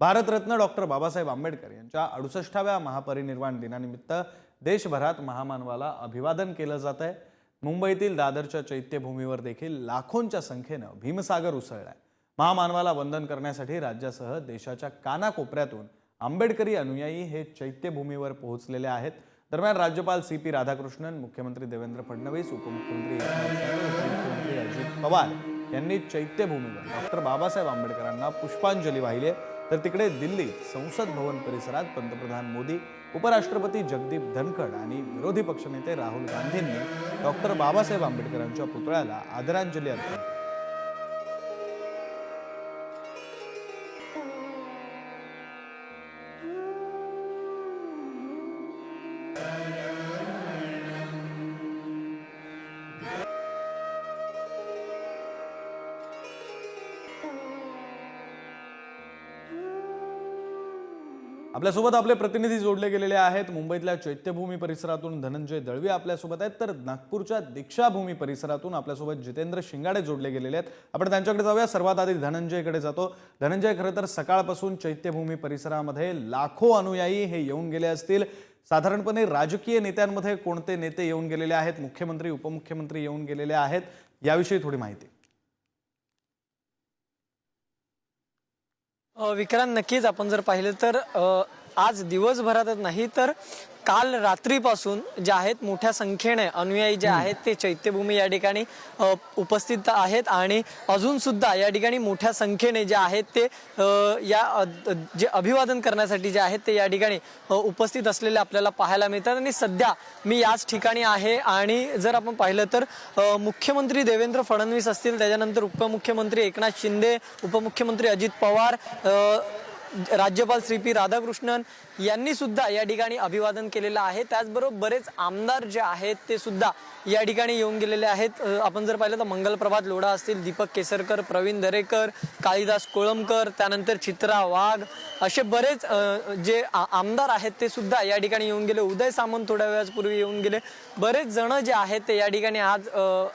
Bharat Ratna doctor Babasaheb Ambedkar यांच्या अडुसष्टाव्या महापरिनिर्वाण दिनानिमित्त देशभरात महामानवाला अभिवादन केलं जात आहे. मुंबईतील दादरच्या चैत्यभूमीवर देखील लाखोंच्या संख्येनं भीमसागर उसळलाय. महामानवाला वंदन करण्यासाठी राज्यासह देशाच्या कानाकोपऱ्यातून आंबेडकरी अनुयायी हे चैत्यभूमीवर पोहोचलेले आहेत. दरम्यान राज्यपाल सी पी राधाकृष्णन मुख्यमंत्री देवेंद्र फडणवीस उपमुख्यमंत्री अजित पवार यांनी चैत्यभूमीवर डॉक्टर बाबासाहेब आंबेडकरांना पुष्पांजली वाहिली आहे. तर तिकडे दिल्लीत संसद भवन परिसरात पंतप्रधान मोदी उपराष्ट्रपती जगदीप धनखड आणि विरोधी पक्षनेते राहुल गांधींनी डॉक्टर बाबासाहेब आंबेडकरांच्या पुतळ्याला आदरांजली अर्पण आपल्यासोबत आपले प्रतिनिधी जोडले गेलेले आहेत. मुंबईतल्या चैत्यभूमी परिसरातून धनंजय दळवी आपल्यासोबत आहेत. तर नागपूरच्या दीक्षाभूमी परिसरातून आपल्यासोबत जितेंद्र शिंगाडे जोडले गेलेले आहेत. आपण त्यांच्याकडे जाऊया. सर्वात आधी धनंजयकडे जातो. धनंजय खरं तर सकाळपासून चैत्यभूमी परिसरामध्ये लाखो अनुयायी हे येऊन गेले असतील. साधारणपणे राजकीय नेत्यांमध्ये कोणते नेते येऊन गेलेले आहेत? मुख्यमंत्री उपमुख्यमंत्री येऊन गेलेले आहेत. याविषयी थोडी माहिती. विक्रांत नक्कीच आपण जर पाहिलं तर आज दिवसभरातच नाही तर काल रात्रीपासून जे आहेत मोठ्या संख्येने अनुयायी जे आहेत ते चैत्यभूमी या ठिकाणी उपस्थित आहेत आणि अजून सुद्धा या ठिकाणी मोठ्या संख्येने जे आहेत ते या जे अभिवादन करण्यासाठी जे आहेत ते या ठिकाणी उपस्थित असलेले आपल्याला पाहायला मिळतात आणि सध्या मी याच ठिकाणी आहे आणि जर आपण पाहिलं तर मुख्यमंत्री देवेंद्र फडणवीस असतील त्याच्यानंतर उपमुख्यमंत्री एकनाथ शिंदे उपमुख्यमंत्री अजित पवार राज्यपाल श्री पी राधाकृष्णन यांनी सुद्धा या ठिकाणी अभिवादन केलेलं आहे. त्याचबरोबर बरेच आमदार जे आहेत ते सुद्धा या ठिकाणी येऊन गेलेले आहेत. आपण जर पाहिलं तर मंगलप्रभात लोढा असतील दीपक केसरकर प्रवीण दरेकर काळीदास कोळंबकर त्यानंतर चित्रा वाघ असे बरेच जे आमदार आहेत ते सुद्धा या ठिकाणी येऊन गेले. उदय सामंत थोड्या वेळापूर्वी येऊन गेले. बरेच जण जे आहेत ते या ठिकाणी आज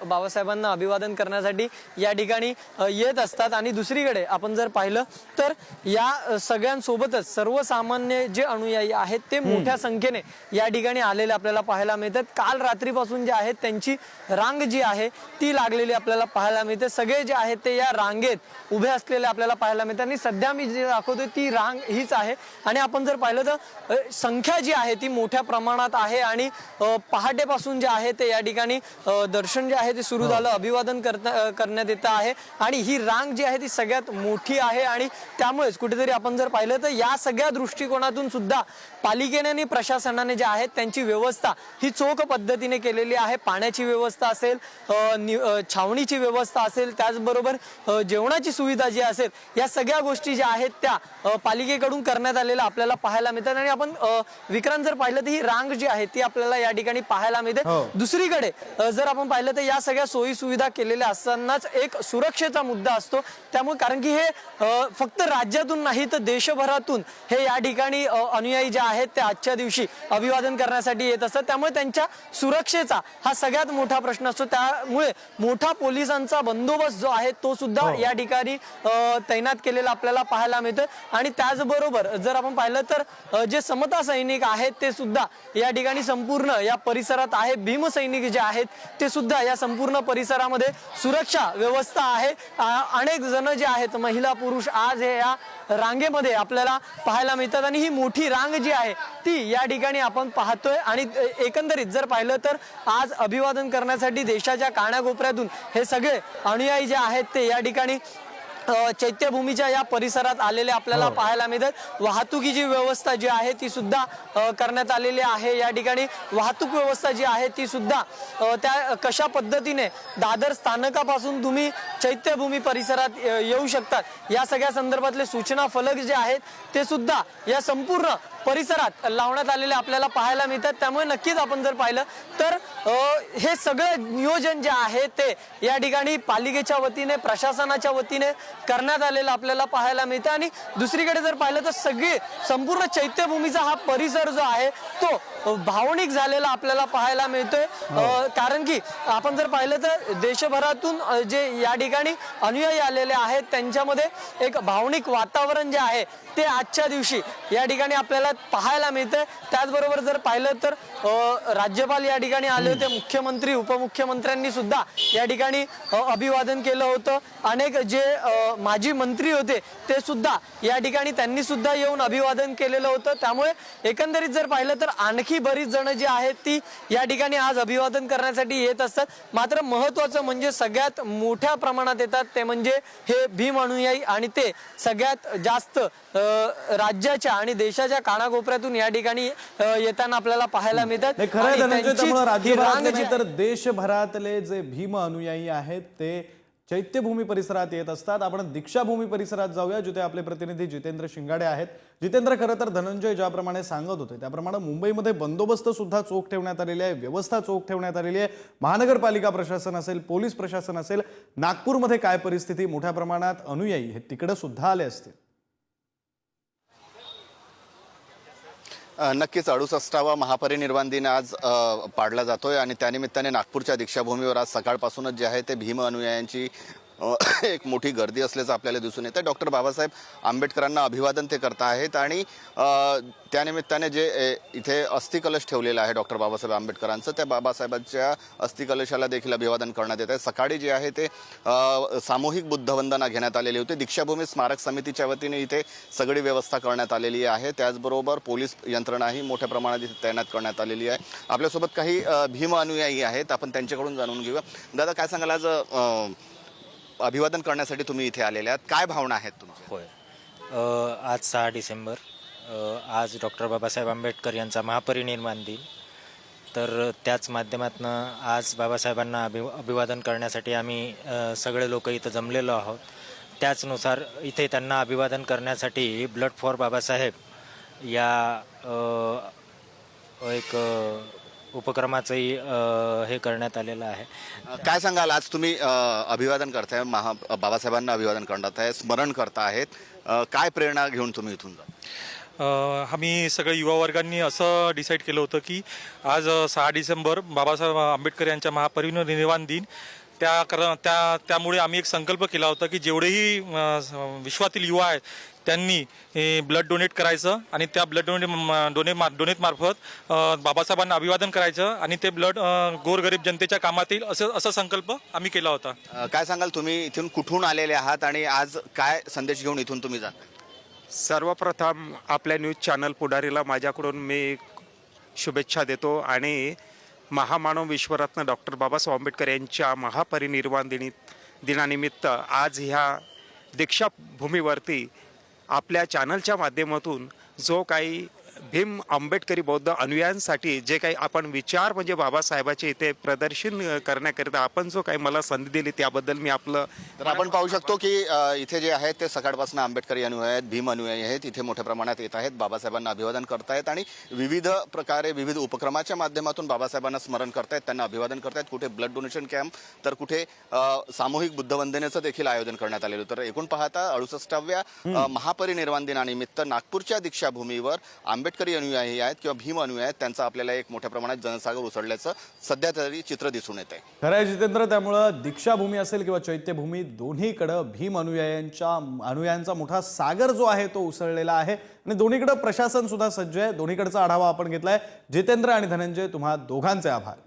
बाबासाहेबांना अभिवादन करण्यासाठी या ठिकाणी येत असतात. आणि दुसरीकडे आपण जर पाहिलं तर या सगळ्यांसोबतच सर्वसामान्य जे अनुयायी आहेत ते मोठ्या संख्येने या ठिकाणी आलेले आपल्याला पाहायला मिळतात. काल रात्रीपासून जे आहेत त्यांची रांग जी आहे ती लागलेली आपल्याला पाहायला मिळते. सगळे जे आहेत ते या रांगेत उभे असलेले आपल्याला पाहायला मिळतात. आणि सध्या मी जे दाखवतोय ती रांग हीच आहे. आणि आपण जर पाहिलं तर संख्या जी आहे ती मोठ्या प्रमाणात आहे. आणि पहाटेपासून जे आहे ते या ठिकाणी दर्शन जे आहे ते सुरू झालं. अभिवादन करता- करण्यात येत आहे. आणि ही रांग जी आहे ती सगळ्यात मोठी आहे. आणि त्यामुळेच कुठेतरी आपण जर पाहिलं तर या सगळ्या दृष्टिकोनातून सुद्धा पालिकेने आणि प्रशासनाने जे आहेत त्यांची व्यवस्था ही चोख पद्धतीने केलेली आहे. पाण्याची व्यवस्था असेल छावणीची व्यवस्था असेल त्याचबरोबर जेवणाची सुविधा जी असेल या सगळ्या गोष्टी ज्या आहेत त्या पालिकेकडून करण्यात आलेल्या आपल्याला पाहायला मिळतात. आणि आपण विक्रांत जर पाहिलं तर ही रांग जी आहे ती आपल्याला या ठिकाणी पाहायला मिळते. हो. दुसरीकडे जर आपण पाहिलं तर या सगळ्या सोयी सुविधा केलेल्या असतानाच एक सुरक्षेचा मुद्दा असतो. त्यामुळे कारण की हे फक्त राज्यातून नाही तर देशभरातून हे या ठिकाणी अनुयायी जे आहेत ते आजच्या दिवशी अभिवादन करण्यासाठी येत असतात. त्यामुळे त्यांच्या सुरक्षेचा हा सगळ्यात मोठा प्रश्न असतो. त्यामुळे मोठा पोलिसांचा बंदोबस्त जो आहे तो सुद्धा या ठिकाणी तैनात केलेला आपल्याला पाहायला मिळतोय. आणि त्याचबरोबर जर आपण पाहिलं तर जे समता सैनिक आहेत ते सुद्धा या ठिकाणी संपूर्ण या परिसरात आहे. भीमसैनिक जे आहेत ते सुद्धा या संपूर्ण परिसरामध्ये सुरक्षा व्यवस्था आहे. अनेक जण जे आहेत महिला पुरुष आज हे या मध्ये आपल्याला पाहायला मिळतात आणि ही मोठी रांग जी आहे ती या ठिकाणी आपण पाहतोय. आणि एकंदरीत जर पाहिलं तर आज अभिवादन करण्यासाठी देशाच्या कानाकोपऱ्यातून हे सगळे अनुयायी जे आहेत ते या ठिकाणी चैत्यभूमीच्या या परिसरात आलेले आपल्याला पाहायला मिळतात. वाहतुकीची व्यवस्था जी आहे ती सुद्धा करण्यात आलेली आहे. या ठिकाणी वाहतूक व्यवस्था जी आहे ती सुद्धा त्या कशा पद्धतीने दादर स्थानकापासून तुम्ही चैत्यभूमी परिसरात येऊ शकतात या सगळ्या संदर्भातले सूचना फलक जे आहेत ते सुद्धा या संपूर्ण परिसरात लावण्यात आलेले आपल्याला पाहायला मिळतात. त्यामुळे नक्कीच आपण जर पाहिलं तर हे सगळं नियोजन जे आहे ते या ठिकाणी पालिकेच्या वतीने प्रशासनाच्या वतीने करण्यात आलेलं आपल्याला पाहायला मिळतं. आणि दुसरीकडे जर पाहिलं तर सगळी संपूर्ण चैत्यभूमीचा हा परिसर जो आहे तो भावनिक झालेला आपल्याला पाहायला मिळतोय. अ, कारण की आपण जर पाहिलं तर देशभरातून जे या ठिकाणी अनुयायी आलेले आहेत त्यांच्यामध्ये एक भावनिक वातावरण जे आहे ते आजच्या दिवशी या ठिकाणी आपल्याला पाहायला मिळतंय. त्याचबरोबर जर पाहिलं तर राज्यपाल या ठिकाणी आले होते मुख्यमंत्री उपमुख्यमंत्र्यांनी सुद्धा या ठिकाणी अभिवादन केलं होतं. अनेक जे माजी मंत्री होते ते सुद्धा या ठिकाणी त्यांनी सुद्धा येऊन अभिवादन केलेलं होतं. त्यामुळे एकंदरीत जर पाहिलं तर आणखी बरीच जण जी आहेत ती या ठिकाणी आज अभिवादन करण्यासाठी येत असतात. मात्र महत्वाचं म्हणजे सगळ्यात मोठ्या प्रमाणात येतात ते म्हणजे हे भीम अनुयायी आणि ते सगळ्यात जास्त राज्याच्या आणि देशाच्या कानाकोपऱ्यातून या ठिकाणी येताना आपल्याला पाहायला मिळतात. खरं तर देशभरातले जे भीम अनुयायी आहेत ते चैत्यभूमी परिसरात येत असतात. आपण दीक्षाभूमी परिसरात जाऊया जिथे आपले प्रतिनिधी जितेंद्र शिंगाडे आहेत. जितेंद्र खरं तर धनंजय ज्याप्रमाणे सांगत होते त्याप्रमाणे मुंबईमध्ये बंदोबस्त सुद्धा चोख ठेवण्यात आलेली आहे व्यवस्था चोख ठेवण्यात आलेली आहे. महानगरपालिका प्रशासन असेल पोलीस प्रशासन असेल नागपूरमध्ये काय परिस्थिती? मोठ्या प्रमाणात अनुयायी हे तिकडे सुद्धा आले असतील. नक्कीच अडुसष्टावा महापरिनिर्वाण दिन आज पाडला जातोय आणि त्यानिमित्ताने नागपूरच्या दीक्षाभूमीवर आज सकाळपासूनच जे आहे ते भीम अनुयायांची एक मोठी गर्दी असल्याचं आपल्याला दिसून येतं डॉक्टर बाबासाहेब आंबेडकरांना अभिवादन ते करत आहेत आणि त्यानिमित्ताने जे ए, इथे अस्थिकलश ठेवलेलं आहे डॉक्टर बाबासाहेब आंबेडकरांचं त्या बाबासाहेबांच्या अस्थिकलशाला देखील अभिवादन करण्यात येत आहे. सकाळी जे आहे ते सामूहिक बुद्धवंदना घेण्यात आलेली होती. दीक्षाभूमी स्मारक समितीच्या वतीने इथे सगळी व्यवस्था करण्यात आलेली आहे. त्याचबरोबर पोलीस यंत्रणाही मोठ्या प्रमाणात इथे तैनात करण्यात आलेली आहे. आपल्यासोबत काही भीम अनुयायी आहेत. आपण त्यांच्याकडून जाणून घेऊया. दादा काय सांगाल आज अभिवादन करण्यासाठी तुम्ही इथे आलेले आहात. काय भावना आहेत तुमच्या? होय. अ, आज सहा डिसेंबर. अ, आज डॉक्टर बाबासाहेब आंबेडकर यांचा महापरिनिर्वाण दिन. तर त्याच माध्यमातून आज बाबासाहेबांना अभि अभिवादन करण्यासाठी आम्ही अ, सगळे लोक इथं जमलेलो आहोत. त्याचनुसार इथे त्यांना अभिवादन करण्यासाठी ब्लड फॉर बाबासाहेब या अ, एक अ, उपक्रमाचंही अ, हे करण्यात आलेलं आहे. काय सांगाल? आज तुम्ही अ, अभिवादन करताय महा बाबासाहेबांना अभिवादन करत आहे स्मरण करता आहेत अ, काय प्रेरणा घेऊन तुम्ही इथून जा? अ, आम्ही सगळ्या युवा वर्गांनी असं डिसाईड केलं होतं की आज अ, सहा डिसेंबर बाबासाहेब आंबेडकर यांच्या महापरिनिर्वाण दिन त्या कर त्या त्यामुळे आम्ही एक संकल्प केला होता की जेवढेही विश्वातील युवा आहेत त्यांनी ब्लड डोनेट करायचं आणि त्या ब्लड डोनेट डोनेट डोनेट मार्फत अ, बाबासाहेबांना अभिवादन करायचं आणि ते ब्लड गोरगरीब जनतेच्या कामात येईल असं असा संकल्प आम्ही केला होता. काय सांगाल तुम्ही? इथून कुठून आलेले आहात आणि आज काय संदेश घेऊन इथून तुम्ही जाता सर्वप्रथम आपल्या न्यूज चॅनल पुढारीला माझ्याकडून मी शुभेच्छा देतो आणि महामानव विश्वरत्न डॉक्टर बाबासाहेब आंबेडकर यांच्या महापरिनिर्वाण दिनी दिनानिमित्त आज ह्या दीक्षाभूमीवरती आपल्या चॅनलच्या माध्यमातून जो काही भीम आंबेडकरी बौद्ध अनुयायांसाठी जे काही आपण विचार म्हणजे बाबासाहेबाचे इथे प्रदर्शन करण्याकरिता आपण जो काही मला संधी दिली त्याबद्दल मी आपलं तर आपण पाहू शकतो की इथे जे आहेत ते सकाळपासून आंबेडकरी अनुयायी आहेत भीम अनुयायी आहेत इथे मोठ्या प्रमाणात येत आहेत बाबासाहेबांना अभिवादन करतायत आणि विविध प्रकारे विविध उपक्रमाच्या माध्यमातून बाबासाहेबांना स्मरण करतायत त्यांना अभिवादन करतायत. कुठे ब्लड डोनेशन कॅम्प तर कुठे सामूहिक बुद्धवंदनेचं देखील आयोजन करण्यात आलेलं. तर एकूण पाहता अडुसष्टाव्या महापरिनिर्वाण दिनानिमित्त नागपूरच्या दीक्षाभूमीवर आंबेडकरी अनुयायी आहेत किंवा भीम अनुयायी आहेत त्यांचा आपल्याला एक मोठ्या प्रमाणात जनसागर उसळल्याचं सध्या तरी चित्र दिसून येत आहे खरं आहे जितेंद्र त्यामुळं दीक्षाभूमी असेल किंवा चैत्यभूमी दोन्हीकडं भीम अनुयायांच्या अनुयायांचा मोठा सागर जो आहे तो उसळलेला आहे. आणि दोन्हीकडं प्रशासन सुद्धा सज्ज आहे. दोन्हीकडचा आढावा आपण घेतलाय. जितेंद्र आणि धनंजय तुम्हा दोघांचे आभार.